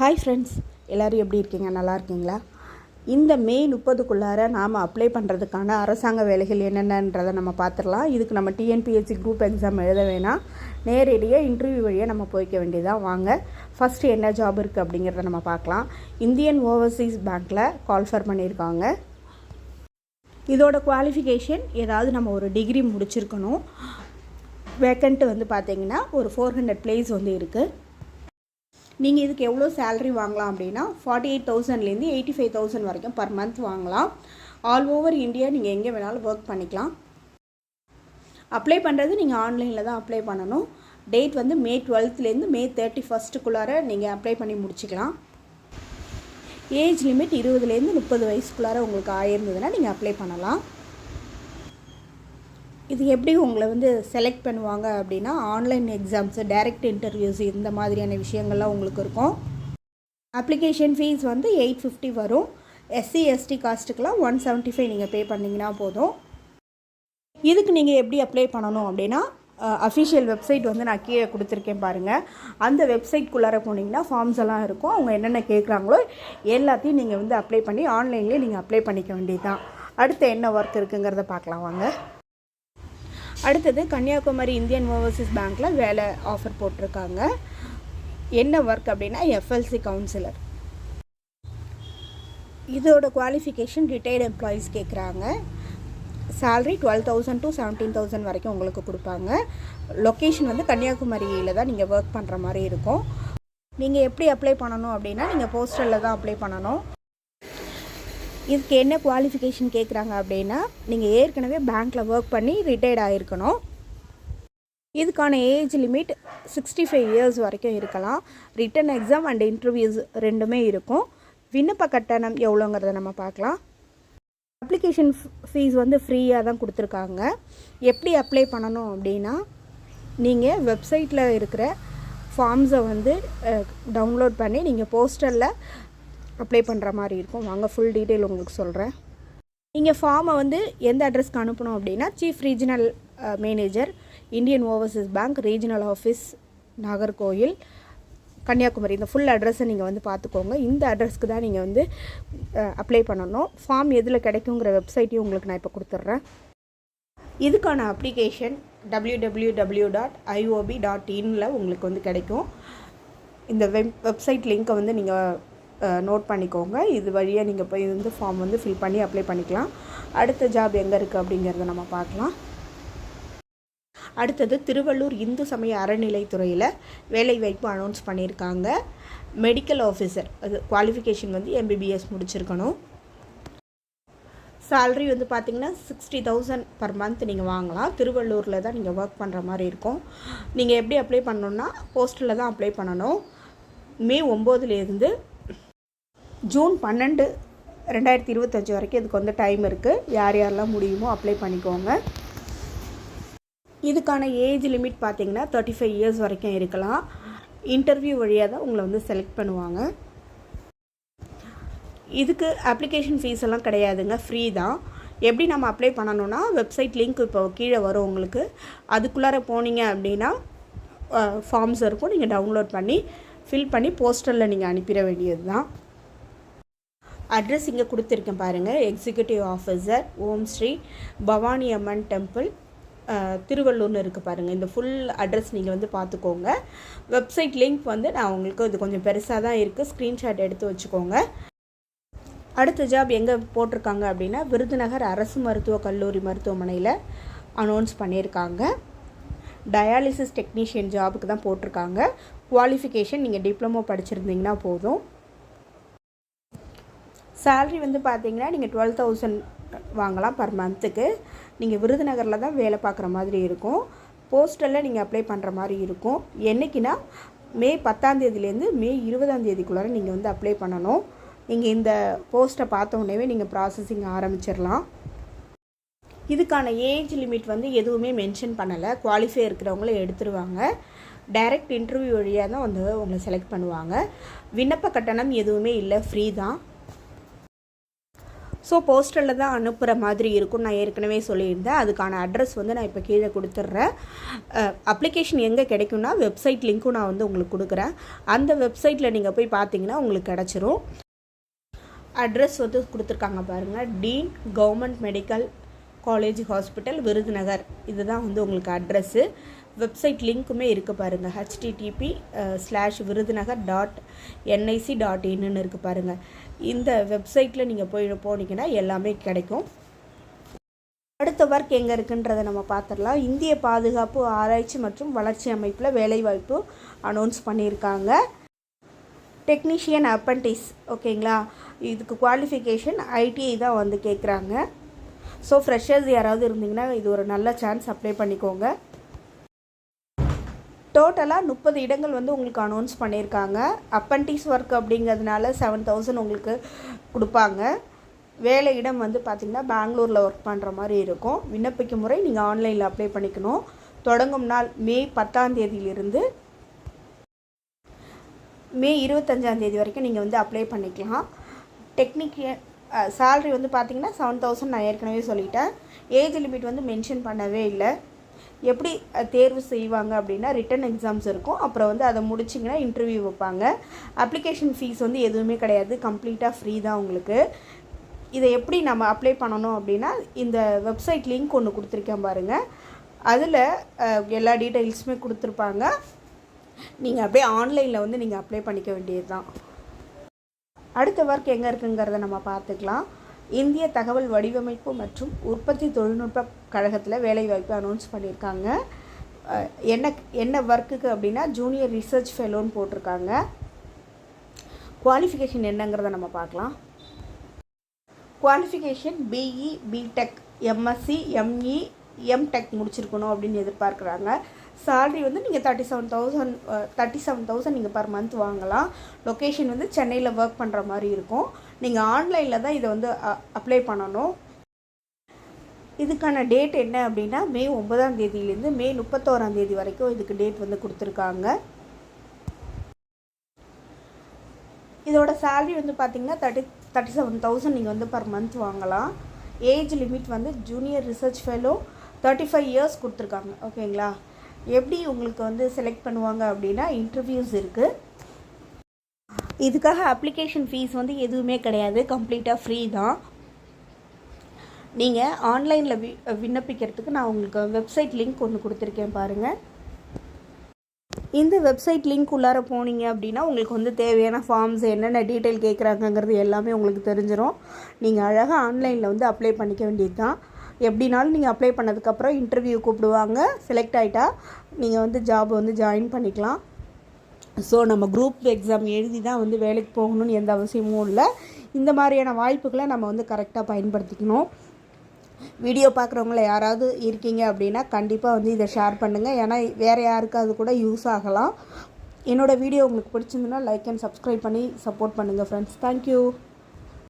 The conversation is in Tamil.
ஹாய் ஃப்ரெண்ட்ஸ் எல்லோரும் எப்படி இருக்கீங்க? நல்லா இருக்கீங்களா? இந்த மே முப்பதுக்குள்ளார நாம் அப்ளை பண்ணுறதுக்கான அரசாங்க வேலைகள் என்னென்னன்றதை நம்ம பார்த்துடலாம். இதுக்கு நம்ம டிஎன்பிஎஸ்சி குரூப் எக்ஸாம் எழுத வேணாம். நேரடியாக இன்டர்வியூ வழியாக நம்ம போய்க்க வேண்டியதாக வாங்க. ஃபஸ்ட்டு என்ன ஜாப் இருக்குது அப்படிங்கிறத நம்ம பார்க்கலாம். இந்தியன் ஓவர்சீஸ் பேங்க்கில் கால்ஃபர் பண்ணியிருக்காங்க. இதோட குவாலிஃபிகேஷன் ஏதாவது நம்ம ஒரு டிகிரி முடிச்சிருக்கணும். வேக்கண்ட்டு வந்து பார்த்தீங்கன்னா ஒரு ஃபோர் ஹண்ட்ரட் பிளேஸ் வந்து இருக்குது நீங்கள் இதுக்கு எவ்வளோ சேலரி வாங்கலாம் அப்படின்னா ஃபார்ட்டி எயிட் தௌசண்ட்லேருந்து எயிட்டி ஃபைவ் தௌசண்ட் வரைக்கும் பர் மந்த் வாங்கலாம். ஆல் ஓவர் இந்தியா நீங்கள் எங்கே வேணாலும் ஒர்க் பண்ணிக்கலாம். அப்ளை பண்ணுறது நீங்கள் ஆன்லைனில் தான் அப்ளை பண்ணணும். டேட் வந்து மே டுவெல்த்துலேருந்து மே தேர்ட்டி ஃபஸ்ட்டுக்குள்ளார நீங்கள் அப்ளை பண்ணி முடிச்சுக்கலாம். ஏஜ் லிமிட் இருபதுலேருந்து முப்பது வயசுக்குள்ளார உங்களுக்கு ஆயிருந்ததுன்னா நீங்கள் அப்ளை பண்ணலாம். இது எப்படி உங்களை வந்து செலக்ட் பண்ணுவாங்க அப்படின்னா ஆன்லைன் எக்ஸாம்ஸு டைரக்ட் இன்டர்வியூஸ் இந்த மாதிரியான விஷயங்கள்லாம் உங்களுக்கு இருக்கும். அப்ளிகேஷன் ஃபீஸ் வந்து எயிட் ஃபிஃப்டி வரும். எஸ்சி எஸ்டி காஸ்ட்டுக்கெலாம் ஒன் செவன்ட்டி ஃபைவ் நீங்கள் பே பண்ணிங்கன்னா போதும். இதுக்கு நீங்கள் எப்படி அப்ளை பண்ணணும் அப்படின்னா அஃபிஷியல் வெப்சைட் வந்து நான் கீழே கொடுத்துருக்கேன் பாருங்கள் அந்த வெப்சைட்குள்ளார போனீங்கன்னா ஃபார்ம்ஸ் எல்லாம் இருக்கும். அவங்க என்னென்ன கேட்குறாங்களோ எல்லாத்தையும் நீங்கள் வந்து அப்ளை பண்ணி ஆன்லைன்லேயே நீங்கள் அப்ளை பண்ணிக்க வேண்டியது தான் அடுத்து என்ன ஒர்க் இருக்குங்கிறத பார்க்கலாம் வாங்க. அடுத்தது கன்னியாகுமரி இந்தியன் ஓவர்சீஸ் பேங்க்கில் வேலை ஆஃபர் போட்டிருக்காங்க. என்ன ஒர்க் அப்படின்னா எஃப்எல்சி கவுன்சிலர் இதோட குவாலிஃபிகேஷன் ரிட்டையர்டு எம்ப்ளாயீஸ் கேட்குறாங்க salary twelve thousand to seventeen thousand வரைக்கும் உங்களுக்கு கொடுப்பாங்க. லொக்கேஷன் வந்து கன்னியாகுமரியில் தான் நீங்கள் ஒர்க் பண்ணுற மாதிரி இருக்கும். நீங்கள் எப்படி அப்ளை பண்ணணும் அப்படின்னா நீங்கள் போஸ்டலில் தான் அப்ளை பண்ணணும். இதுக்கு என்ன குவாலிஃபிகேஷன் கேட்குறாங்க அப்படின்னா நீங்கள் ஏற்கனவே பேங்க்கில் ஒர்க் பண்ணி ரிட்டையர்ட் ஆகிருக்கணும் இதுக்கான age limit sixty five years வரைக்கும் இருக்கலாம். ரிட்டன் எக்ஸாம் அண்ட் இன்டர்வியூஸ் ரெண்டுமே இருக்கும். விண்ணப்ப கட்டணம் எவ்வளோங்கிறத நம்ம பார்க்கலாம். அப்ளிகேஷன் ஃபீஸ் வந்து ஃப்ரீயாக தான் கொடுத்துருக்காங்க. எப்படி அப்ளை பண்ணணும் அப்படின்னா நீங்கள் வெப்சைட்டில் இருக்கிற ஃபார்ம்ஸை வந்து டவுன்லோட் பண்ணி நீங்கள் போஸ்டரில் அப்ளை பண்ணுற மாதிரி இருக்கும். வாங்க ஃபுல் டீட்டெயில் உங்களுக்கு சொல்கிறேன் நீங்கள் ஃபார்மை வந்து எந்த அட்ரஸ்க்கு அனுப்பணும் அப்படின்னா chief regional manager Indian overseas bank regional office Nagercoil Kanyakumari. இந்த ஃபுல் அட்ரஸை நீங்கள் வந்து பார்த்துக்கோங்க. இந்த அட்ரஸ்க்கு தான் நீங்கள் வந்து அப்ளை பண்ணணும். ஃபார்ம் எதில் கிடைக்குங்கிற வெப்சைட்டையும் உங்களுக்கு நான் இப்போ கொடுத்துட்றேன். இதுக்கான application W W W dot IOB dot இனில் உங்களுக்கு வந்து கிடைக்கும். இந்த வெப் வெப்சைட் லிங்க்கை வந்து நீங்கள் நோட் பண்ணிக்கோங்க. இது வழியாக நீங்கள் போய் வந்து ஃபார்ம் வந்து ஃபில் பண்ணி அப்ளை பண்ணிக்கலாம். அடுத்த ஜாப் எங்கே இருக்குது அப்படிங்கிறத நம்ம பார்க்கலாம். அடுத்தது திருவள்ளூர் இந்து சமய அறநிலைத்துறையில் வேலைவாய்ப்பு அனௌன்ஸ் பண்ணியிருக்காங்க. மெடிக்கல் ஆஃபீஸர் அது குவாலிஃபிகேஷன் வந்து எம்பிபிஎஸ் முடிச்சிருக்கணும். சேல்ரி வந்து பார்த்திங்கன்னா சிக்ஸ்டி தௌசண்ட் பர் மந்த் நீங்கள் வாங்கலாம். திருவள்ளூரில் தான் நீங்கள் ஒர்க் பண்ணுற மாதிரி இருக்கும். நீங்கள் எப்படி அப்ளை பண்ணணுன்னா போஸ்ட்டில் தான் அப்ளை பண்ணணும். மே ஒம்போதுலேருந்து ஜூன் பன்னெண்டு ரெண்டாயிரத்தி இருபத்தஞ்சி வரைக்கும் இதுக்கு வந்து டைம் இருக்குது யார் யாரெல்லாம் முடியுமோ அப்ளை பண்ணிக்கோங்க. இதுக்கான ஏஜ் லிமிட் பார்த்தீங்கன்னா தேர்ட்டி ஃபைவ் இயர்ஸ் வரைக்கும் இருக்கலாம். இன்டர்வியூ வழியாக தான் உங்களை வந்து செலக்ட் பண்ணுவாங்க. இதுக்கு அப்ளிகேஷன் ஃபீஸ் எல்லாம் கிடையாதுங்க. ஃப்ரீ தான். எப்படி நம்ம அப்ளை பண்ணணும்னா வெப்சைட் லிங்க் இப்போ கீழே வரும் உங்களுக்கு. அதுக்குள்ளார போனீங்க அப்படின்னா ஃபார்ம்ஸ் இருக்கும். நீங்கள் டவுன்லோட் பண்ணி ஃபில் பண்ணி போஸ்டரில் நீங்கள் அனுப்பிட வேண்டியது தான் அட்ரஸ் இங்கே கொடுத்துருக்கேன் பாருங்கள் executive officer Om Sri Bhavani Amman temple திருவள்ளூர்னு இருக்குது பாருங்கள் இந்த ஃபுல் அட்ரஸ் நீங்கள் வந்து பார்த்துக்கோங்க வெப்சைட் லிங்க் வந்து நான் உங்களுக்கு இது கொஞ்சம் பெருசாக தான் இருக்குது ஸ்க்ரீன்ஷாட் எடுத்து வச்சுக்கோங்க. அடுத்த ஜாப் எங்கே போட்டிருக்காங்க அப்படின்னா விருதுநகர் அரசு மருத்துவக் கல்லூரி மருத்துவமனையில் அனௌன்ஸ் பண்ணியிருக்காங்க. டயாலிசிஸ் டெக்னீஷியன் ஜாபுக்கு தான் போட்டிருக்காங்க. குவாலிஃபிகேஷன் நீங்கள் டிப்ளமோ படிச்சிருந்தீங்கன்னா போதும். சேல்ரி வந்து பார்த்தீங்கன்னா நீங்கள் டுவெல் தௌசண்ட் வாங்கலாம் பர் மந்த்துக்கு நீங்கள் விருதுநகரில் தான் வேலை பார்க்குற மாதிரி இருக்கும். போஸ்டலில் நீங்கள் அப்ளை பண்ணுற மாதிரி இருக்கும். என்றைக்குன்னா மே பத்தாந்தேதியிலேருந்து மே இருபதாந்தேதிக்குள்ளார நீங்கள் வந்து அப்ளை பண்ணணும். நீங்கள் இந்த போஸ்ட்டை பார்த்த உடனே நீங்கள் ப்ராசஸிங் ஆரம்பிச்சிடலாம். இதுக்கான ஏஜ் லிமிட் வந்து எதுவுமே மென்ஷன் பண்ணலை. குவாலிஃபை இருக்கிறவங்கள எடுத்துருவாங்க. டைரக்ட் இன்டர்வியூ வழியாக தான் வந்து உங்களை செலக்ட் பண்ணுவாங்க. விண்ணப்ப கட்டணம் எதுவுமே இல்லை. ஃப்ரீ தான். ஸோ போஸ்டரில் தான் அனுப்புகிற மாதிரி இருக்கும். நான் ஏற்கனவே சொல்லியிருந்தேன். அதுக்கான அட்ரஸ் வந்து நான் இப்போ கீழே கொடுத்துட்றேன். அப்ளிகேஷன் எங்கே கிடைக்கும்னா வெப்சைட் லிங்க்கும் நான் வந்து உங்களுக்கு கொடுக்குறேன். அந்த வெப்சைட்டில் நீங்கள் போய் பார்த்தீங்கன்னா உங்களுக்கு கிடச்சிரும். அட்ரஸ் வந்து கொடுத்துருக்காங்க பாருங்கள் dean government medical college hospital Virudhunagar. இதுதான் வந்து உங்களுக்கு அட்ரஸ்ஸு வெப்சைட் லிங்க்குமே இருக்குது பாருங்கள் HTTP slash Virudhunagar dot NIC dot இன்னு இருக்குது பாருங்கள் இந்த வெப்சைட்டில் நீங்கள் போய் போனீங்கன்னா எல்லாமே கிடைக்கும். அடுத்த ஒர்க் எங்கே இருக்குன்றதை நம்ம பார்த்துடலாம் இந்திய பாதுகாப்பு ஆராய்ச்சி மற்றும் வளர்ச்சி அமைப்பில் வேலைவாய்ப்பு அனௌன்ஸ் பண்ணியிருக்காங்க. டெக்னீஷியன் அப்பன்டிஸ் ஓகேங்களா இதுக்கு குவாலிஃபிகேஷன் ஐடிஐ தான் வந்து கேட்குறாங்க ஸோ ஃப்ரெஷர்ஸ் யாராவது இருந்தீங்கன்னா இது ஒரு நல்ல சான்ஸ் அப்ளை பண்ணிக்கோங்க. டோட்டலாக முப்பது இடங்கள் வந்து உங்களுக்கு அனௌன்ஸ் பண்ணியிருக்காங்க. அப்பன்டிஸ் ஒர்க் அப்படிங்கிறதுனால செவன் தௌசண்ட் உங்களுக்கு கொடுப்பாங்க. வேலை இடம் வந்து பார்த்திங்கன்னா பெங்களூரில் ஒர்க் பண்ணுற மாதிரி இருக்கும். விண்ணப்பிக்கும் முறை நீங்கள் ஆன்லைனில் அப்ளை பண்ணிக்கணும். தொடங்கும் நாள் மே பத்தாம் தேதியிலிருந்து மே இருபத்தஞ்சாம் தேதி வரைக்கும் நீங்கள் வந்து அப்ளை பண்ணிக்கலாம். டெக்னிக் சேல்ரி வந்து பார்த்திங்கன்னா செவன் தௌசண்ட் நான் ஏற்கனவே சொல்லிட்டேன். ஏஜ் லிமிட் வந்து மென்ஷன் பண்ணவே இல்லை. எப்படி தேர்வு செய்வாங்க அப்படின்னா ரிட்டன் எக்ஸாம்ஸ் இருக்கும். அப்புறம் வந்து அதை முடிச்சிங்கன்னா இன்டர்வியூ வைப்பாங்க. அப்ளிகேஷன் ஃபீஸ் வந்து எதுவுமே கிடையாது. கம்ப்ளீட்டாக ஃப்ரீ தான் உங்களுக்கு. இதை எப்படி நம்ம அப்ளை பண்ணணும் அப்படின்னா இந்த வெப்சைட் லிங்க் ஒன்று கொடுத்துருக்கேன் பாருங்கள் அதில் எல்லா டீட்டெயில்ஸுமே கொடுத்துருப்பாங்க. நீங்கள் அப்படியே ஆன்லைனில் வந்து நீங்கள் அப்ளை பண்ணிக்க வேண்டியது தான் அடுத்த ஒர்க் எங்கே இருக்குங்கிறத நம்ம பார்த்துக்கலாம். இந்திய தகவல் வடிவமைப்பு மற்றும் உற்பத்தி தொழில்நுட்ப கழகத்தில் வேலைவாய்ப்பு அனௌன்ஸ் பண்ணியிருக்காங்க என்ன என்ன ஒர்க்குக்கு அப்படின்னா ஜூனியர் ரிசர்ச் ஃபெலோன்னு போட்டிருக்காங்க. குவாலிஃபிகேஷன் என்னங்கிறத நம்ம பார்க்கலாம். Qualification BE BTech MSc ME MTech முடிச்சிருக்கணும் அப்படின்னு எதிர்பார்க்குறாங்க. சேல்ரி வந்து நீங்கள் thirty seven thousand thirty seven thousand நீங்கள் பர் மந்த் வாங்கலாம். லொக்கேஷன் வந்து சென்னையில் ஒர்க் பண்ணுற மாதிரி இருக்கும். நீங்கள் ஆன்லைனில் தான் இதை வந்து அப்ளை பண்ணணும். இதுக்கான டேட் என்ன அப்படின்னா மே ஒன்பதாம் தேதியிலேருந்து மே முப்பத்தோராம் தேதி வரைக்கும் இதுக்கு டேட் வந்து கொடுத்துருக்காங்க. இதோட சேல்ரி வந்து பார்த்தீங்கன்னா தேர்ட்டி தேர்ட்டி செவன் தௌசண்ட் நீங்கள் வந்து பர் மந்த் வாங்கலாம். ஏஜ் லிமிட் வந்து junior research fellow thirty five years கொடுத்துருக்காங்க ஓகேங்களா எப்படி உங்களுக்கு வந்து செலக்ட் பண்ணுவாங்க அப்படின்னா இன்டர்வியூஸ் இருக்குது இதுக்காக அப்ளிகேஷன் ஃபீஸ் வந்து எதுவுமே கிடையாது. கம்ப்ளீட்டாக ஃப்ரீ தான். நீங்கள் ஆன்லைனில் வி விண்ணப்பிக்கிறதுக்கு நான் உங்களுக்கு வெப்சைட் லிங்க் ஒன்று கொடுத்துருக்கேன் பாருங்கள் இந்த வெப்சைட் லிங்க் உள்ளார போனீங்க அப்படின்னா உங்களுக்கு வந்து தேவையான ஃபார்ம்ஸ் என்னென்ன டீட்டெயில் கேட்குறாங்கங்கிறது எல்லாமே உங்களுக்கு தெரிஞ்சிடும் நீங்கள் அழகாக ஆன்லைனில் வந்து அப்ளை பண்ணிக்க வேண்டியது தான் எப்படினாலும் நீங்கள் அப்ளை பண்ணதுக்கப்புறம் இன்டர்வியூ கூப்பிடுவாங்க. செலக்ட் ஆகிட்டா நீங்கள் வந்து ஜாப் வந்து ஜாயின் பண்ணிக்கலாம். ஸோ நம்ம குரூப் எக்ஸாம் எழுதி தான் வந்து வேலைக்கு போகணும்னு எந்த அவசியமும் இல்லை. இந்த மாதிரியான வாய்ப்புகளை நம்ம வந்து கரெக்டாக பயன்படுத்திக்கணும். வீடியோ பார்க்குறவங்கள யாராவது இருக்கீங்க அப்படின்னா கண்டிப்பாக வந்து இதை ஷேர் பண்ணுங்கள் ஏன்னா வேறு யாருக்காவது கூட யூஸ் ஆகலாம். என்னோடய வீடியோ உங்களுக்கு பிடிச்சிருந்துன்னா லைக் அண்ட் சப்ஸ்கிரைப் பண்ணி சப்போர்ட் பண்ணுங்கள் ஃப்ரெண்ட்ஸ் தேங்க்யூ